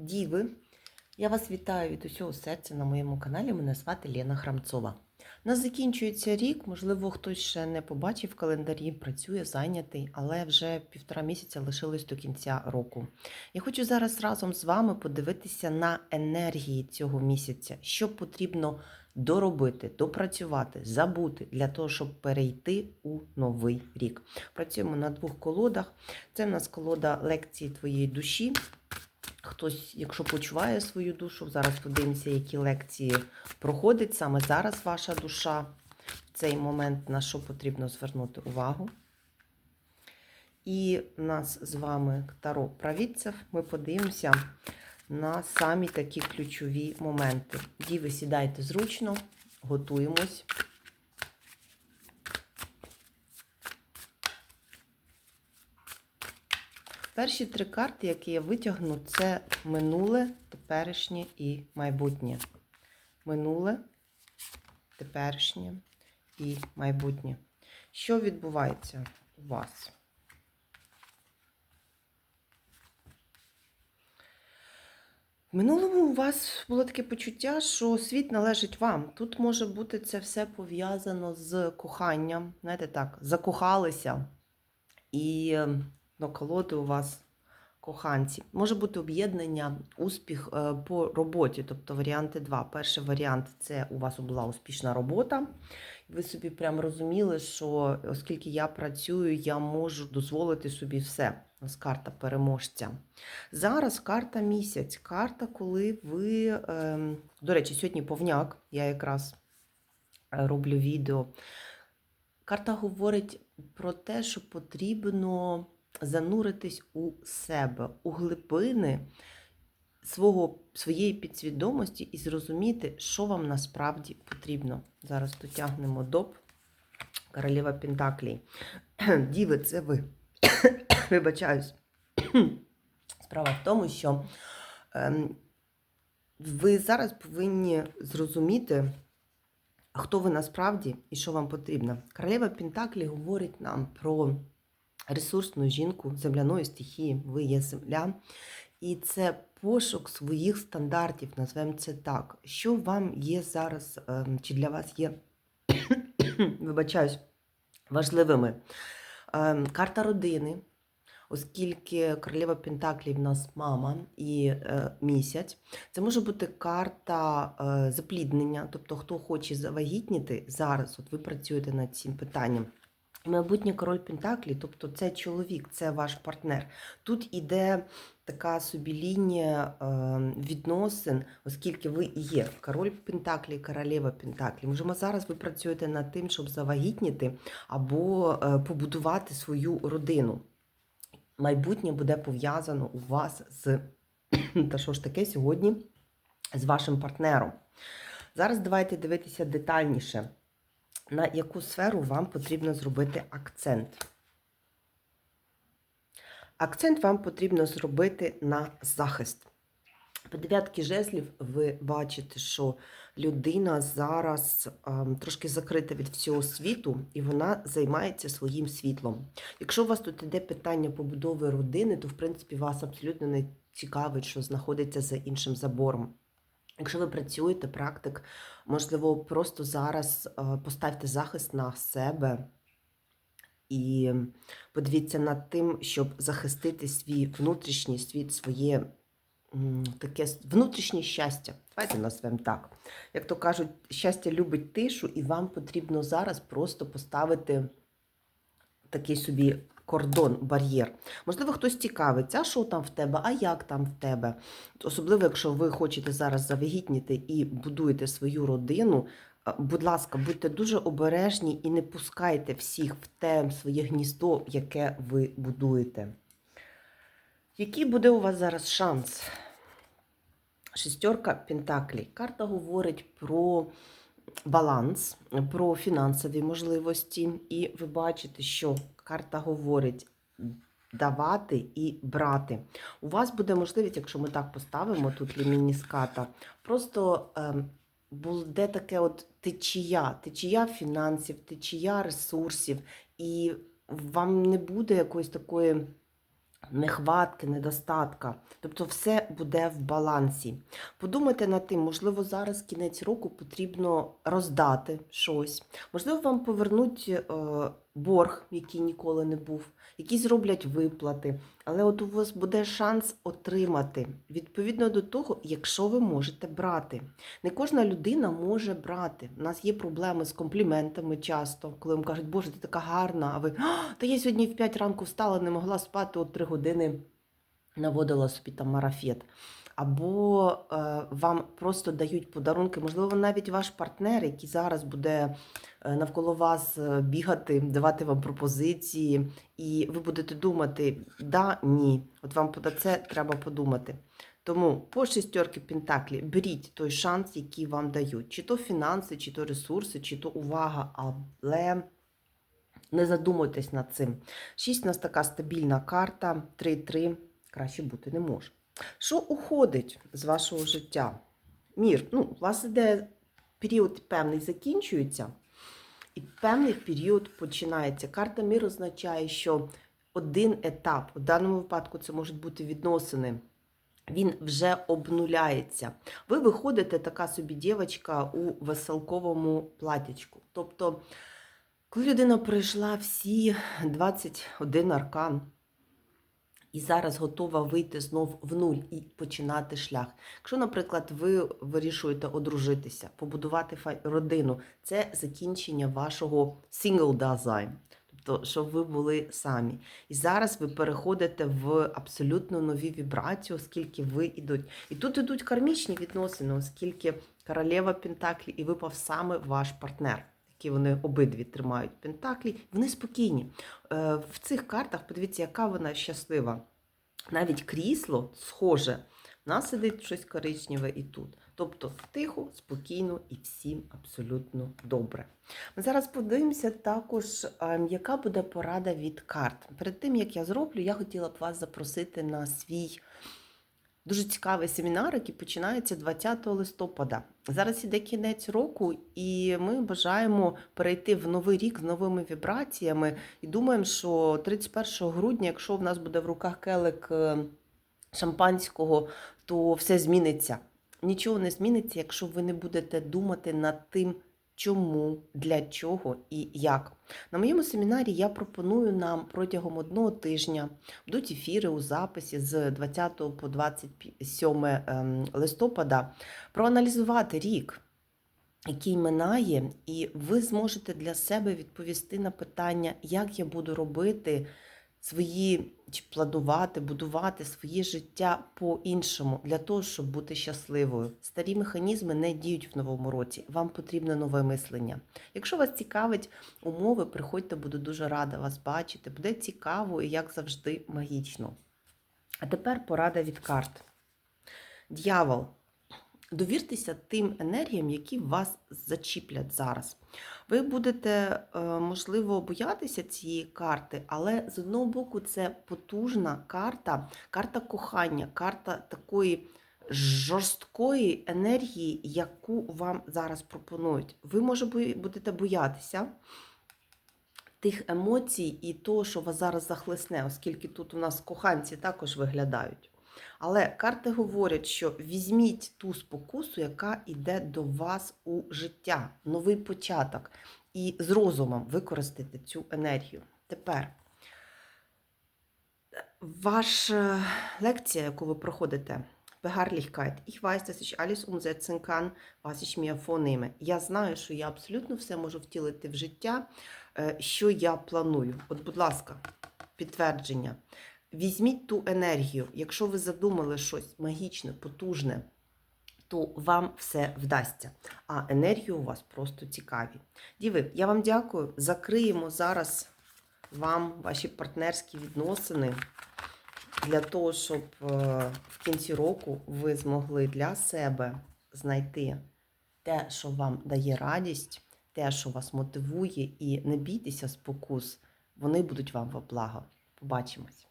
Діви, я вас вітаю від усього серця на моєму каналі. Мене звати Лена Храмцова. У нас закінчується рік, можливо, хтось ще не побачив календарі, працює, зайнятий, але вже півтора місяця лишилось до кінця року. Я хочу зараз разом з вами подивитися на енергії цього місяця, що потрібно доробити, допрацювати, забути для того, щоб перейти у новий рік. Працюємо на двох колодах. Це в нас колода лекції твоєї душі. Хтось, якщо почуває свою душу, зараз подивимося, які лекції проходить саме зараз ваша душа. В цей момент на що потрібно звернути увагу. І нас з вами Таро Правідцев. Ми подивимося на самі такі ключові моменти. Діви, сідайте зручно, готуємось. Перші три карти, які я витягну, це минуле, теперішнє і майбутнє. Минуле, теперішнє і майбутнє. Що відбувається у вас? В минулому у вас було таке почуття, що світ належить вам. Тут може бути це все пов'язано з коханням. Знаєте так, закохалися і ем, до колоди у вас коханці. Може бути об'єднання, успіх е, по роботі, тобто варіанти два. Перший варіант це у вас була успішна робота. Ви собі прям розуміли, що оскільки я працюю, я можу дозволити собі все. У нас карта переможця. Зараз карта місяць, карта, коли ви. ем, До речі, сьогодні повняк, я якраз е, роблю відео. Карта говорить про те, що потрібно зануритись у себе, у глибини свого, своєї підсвідомості і зрозуміти, що вам насправді потрібно. Зараз дотягнемо доп. Королева Пентаклій. Діви, це ви. Вибачаюсь. Справа в тому, що ем, ви зараз повинні зрозуміти, хто ви насправді і що вам потрібно. Королева Пентаклі говорить нам про ресурсну жінку земляної стихії, ви є земля. І це пошук своїх стандартів, назвемо це так. Що вам є зараз, ем, чи для вас є, вибачаюсь, важливими? Ем, Карта родини, оскільки королева Пентаклі в нас мама і е, місяць. Це може бути карта е, запліднення, тобто хто хоче завагітніти зараз, от ви працюєте над цим питанням. І майбутній король Пентаклі, тобто це чоловік, це ваш партнер. Тут іде така собі лінія е, відносин, оскільки ви є король Пентаклі, королева Пентаклі. Можливо, зараз ви працюєте над тим, щоб завагітніти або е, побудувати свою родину. Майбутнє буде пов'язано у вас з та що ж таке сьогодні з вашим партнером. Зараз давайте дивитися детальніше, на яку сферу вам потрібно зробити акцент. Акцент вам потрібно зробити на захист. По дев'ятки жезлів ви бачите, що людина зараз ем, трошки закрита від всього світу, і вона займається своїм світлом. Якщо у вас тут іде питання побудови родини, то в принципі вас абсолютно не цікавить, що знаходиться за іншим забором. Якщо ви працюєте, практик, можливо, просто зараз е, поставте захист на себе і подивіться над тим, щоб захистити свій внутрішній світ, своє таке внутрішнє щастя. Давайте назвемо так. Як то кажуть, щастя любить тишу, і вам потрібно зараз просто поставити такий собі кордон, бар'єр. Можливо, хтось цікавиться, що там в тебе, а як там в тебе. Особливо, якщо ви хочете зараз завагітніти і будуєте свою родину. Будь ласка, будьте дуже обережні і не пускайте всіх в те своє гніздо, яке ви будуєте. Який буде у вас зараз шанс? Шестерка Пентаклі. Карта говорить про баланс, про фінансові можливості. І ви бачите, що карта говорить давати і брати. У вас буде можливість, якщо ми так поставимо, тут лімініската, просто ем, буде таке от течія, течія фінансів, течія ресурсів, і вам не буде якоїсь такої нехватки, недостатка. Тобто все буде в балансі. Подумайте над тим, можливо, зараз кінець року потрібно роздати щось. Можливо, вам повернуть е, борг, який ніколи не був, якісь зроблять виплати. Але от у вас буде шанс отримати відповідно до того, якщо ви можете брати. Не кожна людина може брати. У нас є проблеми з компліментами часто, коли вам кажуть, Боже, ти така гарна, а ви «А, та я сьогодні в 5 ранку встала, не могла спати от 3 години наводила собі там марафет. Або е, вам просто дають подарунки, можливо, навіть ваш партнер, який зараз буде е, навколо вас е, бігати, давати вам пропозиції, і ви будете думати, да, ні. От вам про це треба подумати. Тому по шістерки Пентаклі беріть той шанс, який вам дають. Чи то фінанси, чи то ресурси, чи то увага, але не задумуйтесь над цим. Шість у нас така стабільна карта, 3-3, краще бути не може. Що уходить з вашого життя? Мір, ну, у вас іде період певний закінчується, і певний період починається. Карта мір означає, що один етап, у даному випадку це можуть бути відносини, він вже обнуляється. Ви виходите, така собі дівчинка у веселковому платячку. Тобто, коли людина пройшла всі 21 аркан, і зараз готова вийти знов в нуль і починати шлях. Якщо, наприклад, ви вирішуєте одружитися, побудувати родину, це закінчення вашого single design. Тобто, щоб ви були самі. І зараз ви переходите в абсолютно нові вібрації, оскільки ви йдуть. І тут ідуть кармічні відносини, оскільки королева Пентаклі і випав саме ваш партнер. Які вони обидві тримають пентаклі, вони спокійні. Е, В цих картах подивіться, яка вона щаслива. Навіть крісло схоже, в нас сидить щось коричневе і тут. Тобто тихо, спокійно і всім абсолютно добре. Ми зараз подивимося також, ем, яка буде порада від карт. Перед тим, як я зроблю, я хотіла б вас запросити на свій дуже цікавий семінар, який починається 20 листопада. Зараз іде кінець року, і ми бажаємо перейти в новий рік з новими вібраціями. І думаємо, що 31 грудня, якщо в нас буде в руках келик е, шампанського, то все зміниться. Нічого не зміниться, якщо ви не будете думати над тим, чому, для чого і як. На моєму семінарі я пропоную нам протягом одного тижня будуть ефіри у записі з 20 по 27 ем, листопада проаналізувати рік, який минає, і ви зможете для себе відповісти на питання, як я буду робити свої чи планувати, будувати своє життя по-іншому для того, щоб бути щасливою. Старі механізми не діють в новому році. Вам потрібне нове мислення. Якщо вас цікавить умови, приходьте, буду дуже рада вас бачити. Буде цікаво і, як завжди, магічно. А тепер порада від карт. Д'явол. Довіртеся тим енергіям, які вас зачіплять зараз. Ви будете, е, можливо, боятися цієї карти, але з одного боку, це потужна карта, карта кохання, карта такої жорсткої енергії, яку вам зараз пропонують. Ви, може, будете боятися тих емоцій і того, що вас зараз захлесне, оскільки тут у нас коханці також виглядають. Але карти говорять, що візьміть ту спокусу, яка йде до вас у життя, новий початок, і з розумом використайте цю енергію. Тепер ваша лекція, яку ви проходите, Beharrlichkeit. Ich weiß, dass ich alles umsetzen. Я знаю, що я абсолютно все можу втілити в життя, е, що я планую. От, будь ласка, підтвердження. Візьміть ту енергію. Якщо ви задумали щось магічне, потужне, то вам все вдасться. А енергії у вас просто цікаві. Діви, я вам дякую. Закриємо зараз вам ваші партнерські відносини для того, щоб е, в кінці року ви змогли для себе знайти те, що вам дає радість, те, що вас мотивує, і не бійтеся спокус, вони будуть вам во благо. Побачимось.